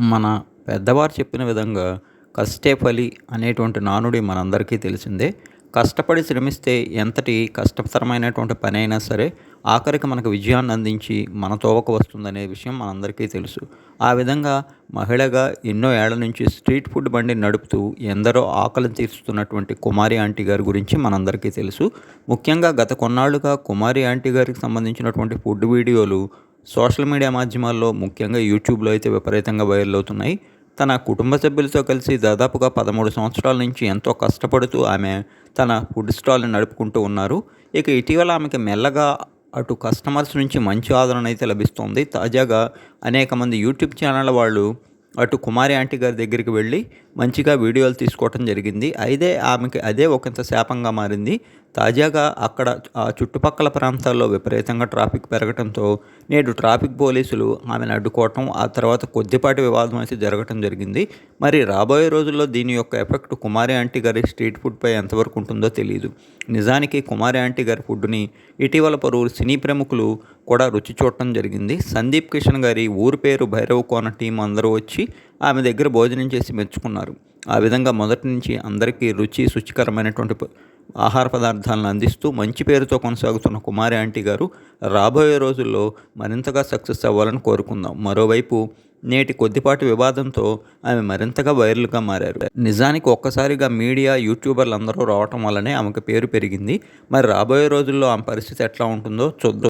మన పెద్దవారు చెప్పిన విధంగా కష్టే ఫలి అనేటువంటి నానుడి మనందరికీ తెలిసిందే. కష్టపడి శ్రమిస్తే ఎంతటి కష్టతరమైనటువంటి పని అయినా సరే ఆఖరికి మనకు విజయాన్ని అందించి మన తోవకు వస్తుందనే విషయం మనందరికీ తెలుసు. ఆ విధంగా మహిళగా ఎన్నో ఏళ్ళ నుంచి స్ట్రీట్ ఫుడ్ బండి నడుపుతూ ఎందరో ఆకలి తీరుస్తున్నటువంటి కుమారి ఆంటీ గారి గురించి మనందరికీ తెలుసు. ముఖ్యంగా గత కొన్నాళ్ళుగా కుమారి ఆంటీ గారికి సంబంధించినటువంటి ఫుడ్ వీడియోలు సోషల్ మీడియా మాధ్యమాల్లో ముఖ్యంగా యూట్యూబ్లో అయితే విపరీతంగా వైరల్ అవుతున్నాయి. తన కుటుంబ సభ్యులతో కలిసి దాదాపుగా పదమూడు సంవత్సరాల నుంచి ఎంతో కష్టపడుతూ ఆమె తన ఫుడ్ స్టాల్ని నడుపుకుంటూ ఉన్నారు. ఇక ఇటీవల ఆమెకి మెల్లగా అటు కస్టమర్స్ నుంచి మంచి ఆదరణ అయితే లభిస్తుంది. తాజాగా అనేక మంది యూట్యూబ్ ఛానళ్ళ వాళ్ళు అటు కుమారి ఆంటీ గారి దగ్గరికి వెళ్ళి మంచిగా వీడియోలు తీసుకోవటం జరిగింది. అయితే ఆమెకి అదే ఒకంత శాపంగా మారింది. తాజాగా అక్కడ ఆ చుట్టుపక్కల ప్రాంతాల్లో విపరీతంగా ట్రాఫిక్ పెరగడంతో నేడు ట్రాఫిక్ పోలీసులు ఆమెను అడ్డుకోవటం ఆ తర్వాత కొద్దిపాటి వివాదం అయితే జరగటం జరిగింది. మరి రాబోయే రోజుల్లో దీని యొక్క ఎఫెక్ట్ కుమారి ఆంటీ గారి స్ట్రీట్ ఫుడ్పై ఎంతవరకు ఉంటుందో తెలియదు నిజానికి కుమారి ఆంటీ గారి ఫుడ్ని ఇటీవల పలువురు సినీ ప్రముఖులు కూడా రుచి చూడటం జరిగింది. సందీప్ కిషన్ గారి ఊరు పేరు భైరవ్ కోన టీం అందరూ వచ్చి ఆమె దగ్గర భోజనం చేసి మెచ్చుకున్నారు. ఆ విధంగా మొదటి నుంచి అందరికీ రుచి శుచికరమైనటువంటి ఆహార పదార్థాలను అందిస్తూ మంచి పేరుతో కొనసాగుతున్న కుమారి ఆంటీ గారు రాబోయే రోజుల్లో మరింతగా సక్సెస్ అవ్వాలని కోరుకుందాం. మరోవైపు నేటి కొద్దిపాటి వివాదంతో ఆమె మరింతగా వైరల్గా మారారు. నిజానికి ఒక్కసారిగా మీడియా యూట్యూబర్లు అందరూ రావటం వల్లనే ఆమెకు పేరు పెరిగింది. మరి రాబోయే రోజుల్లో ఆమె పరిస్థితి ఎట్లా ఉంటుందో చూద్దాం.